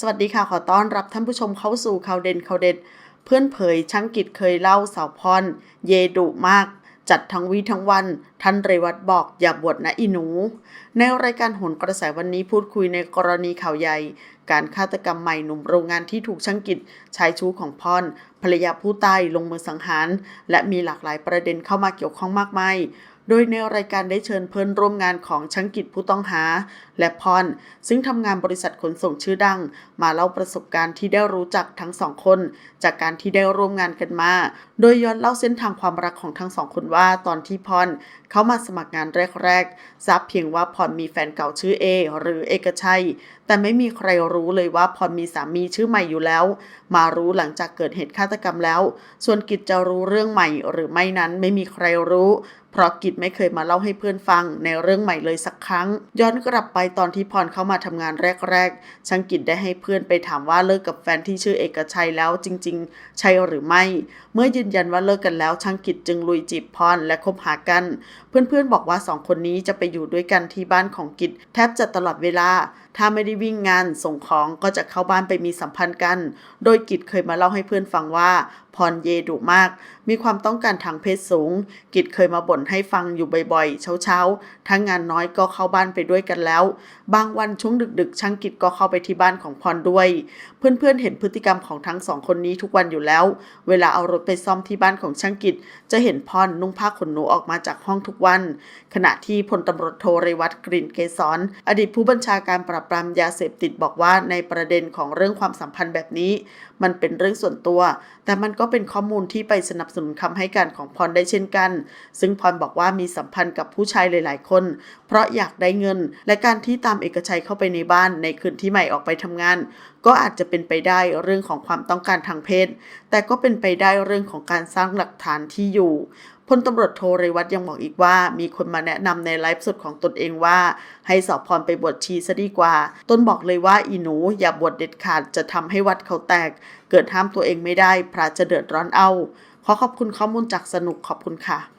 สวัสดีค่ะ ขอต้อนรับท่านผู้ชมเข้าสู่ข่าวเด่นข่าวเด็ด เพื่อนเผยช่างกิจเคยเล่าสาวพร เยดุมาก จัดทั้งวีทั้งวัน ท่านเรวัตบอกอย่าบวชนะอีหนู ในรายการโหนกระแสวันนี้พูดคุยในกรณีข่าวใหญ่ การฆาตกรรมใหม่หนุ่มโรงงานที่ถูกช่างกิจชายชู้ของพรภรรยาผู้ตายลงมือสังหาร และมีหลากหลายประเด็นเข้ามาเกี่ยวข้องมากมาย โดยในรายการได้เชิญเพื่อนร่วมงานของช่างกิจผู้ต้องหา และพรซึ่งทำงานบริษัทขนส่งชื่อดัง มาเล่าประสบการณ์ที่ได้รู้จักทั้งสองคน จากการที่ได้ร่วมงานกันมา โดยย้อนเล่าเส้นทางความรักของทั้งสองคนว่าตอนที่พรเขามาสมัครงานแรกๆทราบเพียงว่าพรมีแฟนเก่าชื่อเอหรือเอกชัย แต่ไม่มีใครรู้เลยว่าพรมีสามีชื่อใหม่อยู่แล้ว มารู้หลังจากเกิดเหตุฆาตกรรมแล้ว ส่วนกิจจะรู้เรื่องใหม่หรือไม่นั้นไม่มีใครรู้เพราะกิจไม่เคยมาเล่าให้เพื่อนฟังในเรื่องใหม่เลยสักครั้ง ย้อนกลับไปตอนที่พรเข้ามาทำงานแรกๆช่างกิจได้ให้เพื่อนไปถามว่าเลิกกับแฟนที่ชื่อเอกชัยแล้วจริง ๆ ใช่หรือไม่ เมื่อยืนยันว่าเลิกกันแล้วช่างกิจจึงลุยจีบพรและคบหากัน เพื่อนๆบอกว่าสองคนนี้จะไปอยู่ด้วยกันที่บ้านของกิจแทบจะตลอดเวลา ถ้าไม่ได้วิ่งงานส่งของก็จะเข้าบ้านไปมีสัมพันธ์กัน โดยกิจเคยมาเล่าให้เพื่อนฟังว่า พรเยดุมาก มีความต้องการทางเพศสูง กิจเคยมาบ่นให้ฟังอยู่บ่อยๆ เช้าๆ ทั้งงานน้อยก็เข้าบ้านไปด้วยกันแล้ว บางวันช่วงดึกๆ ช่างกิจก็เข้าไปที่บ้านของพรด้วย เพื่อนๆ เห็นพฤติกรรมของทั้งสองคนนี้ทุกวันอยู่แล้ว เวลาเอารถไปซ่อมที่บ้านของช่างกิจ จะเห็นพรนุ่งผ้าขนหนูออกมาจากห้องทุกวัน ขณะที่พลตำรวจโทเรวัตกลิ่นเกษรอดีตผู้บัญชาการปราบปรามยาเสพติดบอกว่าในประเด็นของเรื่องความสัมพันธ์แบบนี้ มันเป็นเรื่องส่วนตัว แต่มันก็เป็นข้อมูลที่ไปสนับสนุนคำให้การของพรได้เช่นกัน ซึ่งพรบอกว่ามีสัมพันธ์กับผู้ชายหลาย ๆ คน เพราะอยากได้เงิน และการที่ตามเอกชัยเข้าไปในบ้านในคืนที่ใหม่ออกไปทำงาน ก็อาจจะเป็นไปได้เรื่องของความต้องการทางเพศ แต่ก็เป็นไปได้เรื่องของการสร้างหลักฐานที่อยู่ พลตำรวจโทรเรวัตยังบอกอีกว่า มีคนมาแนะนำในไลฟ์สดของตนเองว่า ให้สอบพรไปบวชชีซะดีกว่าต้นบอกเลยว่าอีหนูอย่าบวชเด็ดขาดจะทำให้วัดเขาแตก เกิดห้ามตัวเองไม่ได้ พระจะเดือดร้อนเอา ขอขอบคุณข้อมูลจากสนุกขอบคุณค่ะ